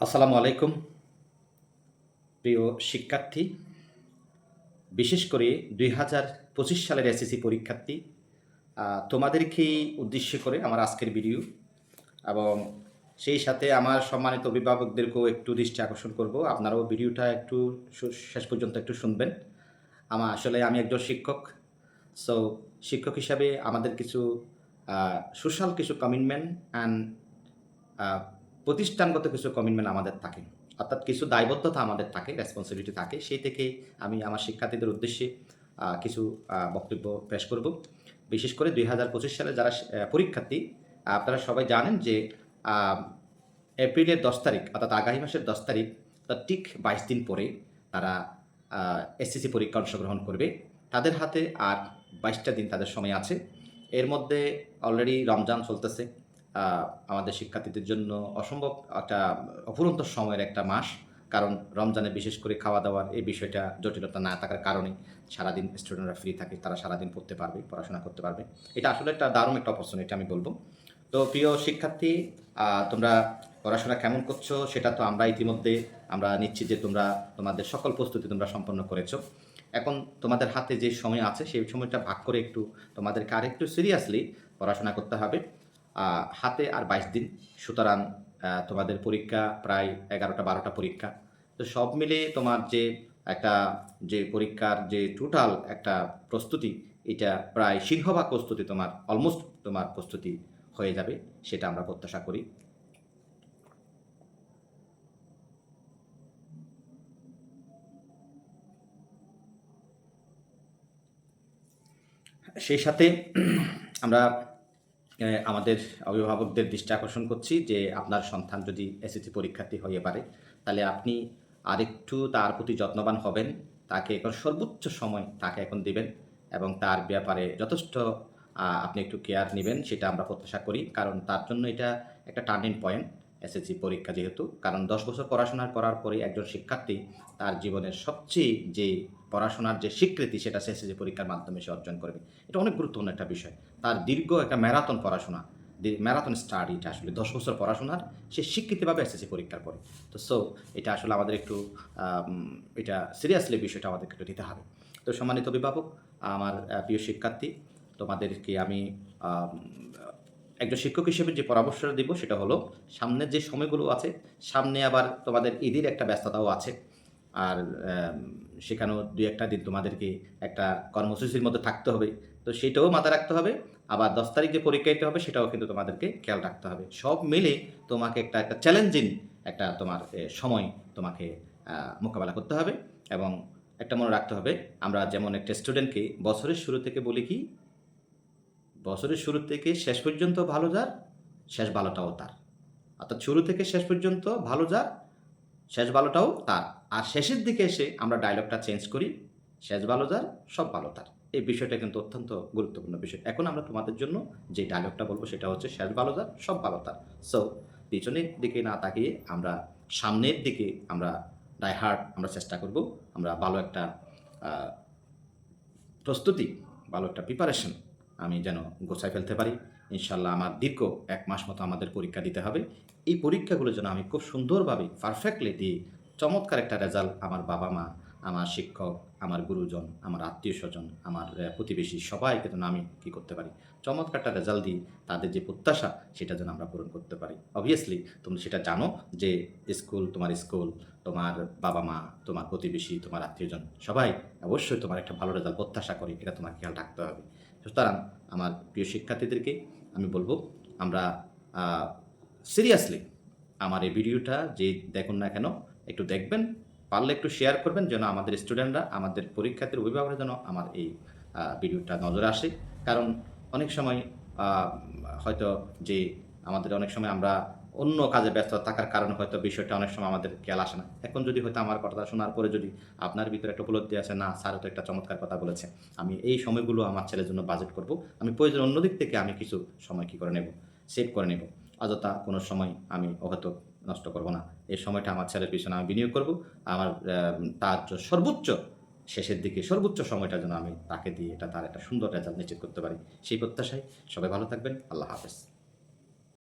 আসসালামু আলাইকুম, প্রিয় শিক্ষার্থী। বিশেষ করে দুই হাজার পঁচিশ সালের এসএসসি পরীক্ষার্থী তোমাদেরকেই উদ্দেশ্য করে আমার আজকের ভিডিও এবং সেই সাথে আমার সম্মানিত অভিভাবকদেরকেও একটু দৃষ্টি আকর্ষণ করব। আপনারাও ভিডিওটা একটু শেষ পর্যন্ত একটু শুনবেন। আমার আসলে আমি একজন শিক্ষক সো শিক্ষক হিসাবে আমাদের কিছু সোশ্যাল কিছু কমিটমেন্ট অ্যান্ড প্রতিষ্ঠানগত কিছু কমিটমেন্ট আমাদের থাকে। অর্থাৎ কিছু দায়বদ্ধতা আমাদের থাকে রেসপন্সিবিলিটি থাকে। সেই থেকে আমি আমার শিক্ষার্থীদের উদ্দেশ্যে কিছু বক্তব্য পেশ করব। বিশেষ করে দুই হাজার পঁচিশ সালে যারা পরীক্ষার্থী, আপনারা সবাই জানেন যে এপ্রিলের দশ তারিখ, অর্থাৎ আগামী মাসের দশ তারিখ তার ঠিক বাইশ দিন পরে তারা এসএসসি পরীক্ষা অংশগ্রহণ করবে। তাদের হাতে আর বাইশটা দিন তাদের সময় আছে। এর মধ্যে অলরেডি রমজান চলতেছে। আমাদের শিক্ষার্থীদের জন্য অসম্ভব একটা অফুরন্ত সময়ের একটা মাস। কারণ রমজানে বিশেষ করে খাওয়া দাওয়ার এই বিষয়টা জটিলতা না থাকার কারণে সারাদিন স্টুডেন্টরা ফ্রি থাকে, তারা সারাদিন পড়তে পারবে, পড়াশোনা করতে পারবে। এটা আসলে একটা দারুণ একটা অপরচুনিটি আমি বলব। তো প্রিয় শিক্ষার্থী তোমরা পড়াশোনা কেমন করছ সেটা তো আমরা ইতিমধ্যে, আমরা নিচ্ছি যে তোমরা, তোমাদের সকল প্রস্তুতি তোমরা সম্পন্ন করেছ। এখন তোমাদের হাতে যে সময় আছে, সেই সময়টা ভাগ করে একটু তোমাদেরকে আরেকটু সিরিয়াসলি পড়াশোনা করতে হবে। হাতে আর বাইশ দিন। সুতরাং তোমাদের পরীক্ষা প্রায় এগারোটা, বারোটা পরীক্ষা। তো সব মিলে তোমার যে একটা, যে পরীক্ষার যে টোটাল একটা প্রস্তুতি, এটা প্রায় সিংহভাগ প্রস্তুতি তোমার অলমোস্ট তোমার প্রস্তুতি হয়ে যাবে, সেটা আমরা প্রত্যাশা করি। সেই সাথে আমরা আমাদের অভিভাবকদের দৃষ্টি আকর্ষণ করছি যে আপনার সন্তান যদি এসএসসি পরীক্ষার্থী হয়ে পারে, তাহলে আপনি আরেকটু তার প্রতি যত্নবান হবেন, তাকে এখন সর্বোচ্চ সময় তাকে এখন দিবেন এবং তার ব্যাপারে যথেষ্ট আপনি একটু কেয়ার নেবেন সেটা আমরা প্রত্যাশা করি। কারণ তার জন্য এটা একটা টার্নিং পয়েন্ট এসএসসি পরীক্ষা যেহেতু। কারণ দশ বছর পড়াশোনা করার পরে একজন শিক্ষার্থী তার জীবনের সবচেয়ে যে পড়াশোনার যে স্বীকৃতি, সেটা এসএসসি পরীক্ষার মাধ্যমে সে অর্জন করবে। এটা অনেক গুরুত্বপূর্ণ একটা বিষয়। তার দীর্ঘ একটা ম্যারাথন পড়াশোনা ম্যারাথন স্টাডি এটা আসলে দশ বছর পড়াশোনার, সে স্বীকৃতি পাবে এসএসসি পরীক্ষার পরে। তো সো এটা আসলে আমাদের একটু এটা সিরিয়াসলি বিষয়টা আমাদেরকে একটু দিতে হবে। তো সম্মানিত অভিভাবক, আমার প্রিয় শিক্ষার্থী, তোমাদেরকে আমি একজন শিক্ষক হিসেবে যে পরামর্শটা দিব, সেটা হলো সামনের যে সময়গুলো আছে, সামনে আবার তোমাদের ঈদের একটা ব্যস্ততাও আছে। আর সেখানেও দুই একটা দিন তোমাদেরকে একটা কর্মসূচির মধ্যে থাকতে হবে। তো সেটাও মাথায় রাখতে হবে। আবার দশ তারিখ যে পরীক্ষা দিতে হবে সেটাও কিন্তু তোমাদেরকে খেয়াল রাখতে হবে। সব মিলে তোমাকে একটা একটা চ্যালেঞ্জিং একটা তোমার সময় তোমাকে মোকাবেলা করতে হবে এবং একটা মনে রাখতে হবে, আমরা যেমন একটা স্টুডেন্টকে বছরের শুরু থেকে বলি কি, বছরের শুরু থেকে শেষ পর্যন্ত ভালো যার, শেষ ভালোটাও তার। অর্থাৎ শুরু থেকে শেষ পর্যন্ত ভালো যার, শেষ ভালোটাও তার। আর শেষের দিকে এসে আমরা ডায়লগটা চেঞ্জ করি। শেষ ভালো যার, সব ভালো তার। এই বিষয়টা কিন্তু অত্যন্ত গুরুত্বপূর্ণ বিষয়। এখন আমরা তোমাদের জন্য যে ডায়লগটা বলব সেটা হচ্ছে শেষ ভালো যার, সব ভালো তার। সো পিছনের দিকে না তাকিয়ে আমরা সামনের দিকে আমরা ডাইহার্ট আমরা চেষ্টা করব। আমরা ভালো একটা প্রস্তুতি, ভালো একটা প্রিপারেশন আমি যেন গোছায় ফেলতে পারি। ইনশাল্লাহ আমার দীর্ঘ এক মাস মতো আমাদের পরীক্ষা দিতে হবে। এই পরীক্ষাগুলো যেন আমি খুব সুন্দরভাবে পারফেক্টলি দিই চমৎকার একটা রেজাল্ট আমার বাবা মা, আমার শিক্ষক, আমার গুরুজন, আমার আত্মীয় স্বজন, আমার প্রতিবেশী সবাইকে যেন আমি কী করতে পারি। চমৎকার একটা রেজাল্ট দিই তাদের যে প্রত্যাশা, সেটা যেন আমরা পূরণ করতে পারি। অবভিয়াসলি তুমি সেটা জানো যে স্কুল, তোমার স্কুল, তোমার বাবা মা, তোমার প্রতিবেশী, তোমার আত্মীয়জন সবাই অবশ্যই তোমার একটা ভালো রেজাল্ট প্রত্যাশা করে, এটা তোমার খেয়াল রাখতে হবে। সুতরাং আমার প্রিয় শিক্ষার্থীদেরকে আমি বলব, আমরা সিরিয়াসলি আমার এই ভিডিওটা যে দেখুন না কেন একটু দেখবেন, পারলে একটু শেয়ার করবেন যেন আমাদের স্টুডেন্টরা আমাদের পরীক্ষার্থীর অভিভাবকরা যেন আমার এই ভিডিওটা নজরে আসে। কারণ অনেক সময় হয়তো যে আমাদের অনেক সময় আমরা অন্য কাজে ব্যস্ত থাকার কারণে হয়তো বিষয়টা অনেক সময় আমাদের খেয়াল আসে না। এখন যদি হয়তো আমার কথা শোনার পরে যদি আপনার ভিতরে একটা উপলব্ধি আছে, না, স্যার তো একটা চমৎকার কথা বলেছে। আমি এই সময়গুলো আমার ছেলের জন্য বাজেট করব। আমি প্রয়োজন অন্যদিক থেকে আমি কিছু সময় কী করে নেব? সেভ করে নেব। অযথা কোনো সময় আমি হয়তো নষ্ট করব না। এই সময়টা আমার ছেলের পিছনে আমি বিনিয়োগ করব। আমার তার সর্বোচ্চ শেষের দিকে সর্বোচ্চ সময়টা যেন আমি তাকে দিয়ে এটা তার একটা সুন্দর রেজাল্ট নিশ্চিত করতে পারি। সেই প্রত্যাশায় সবাই ভালো থাকবেন। আল্লাহ হাফেজ।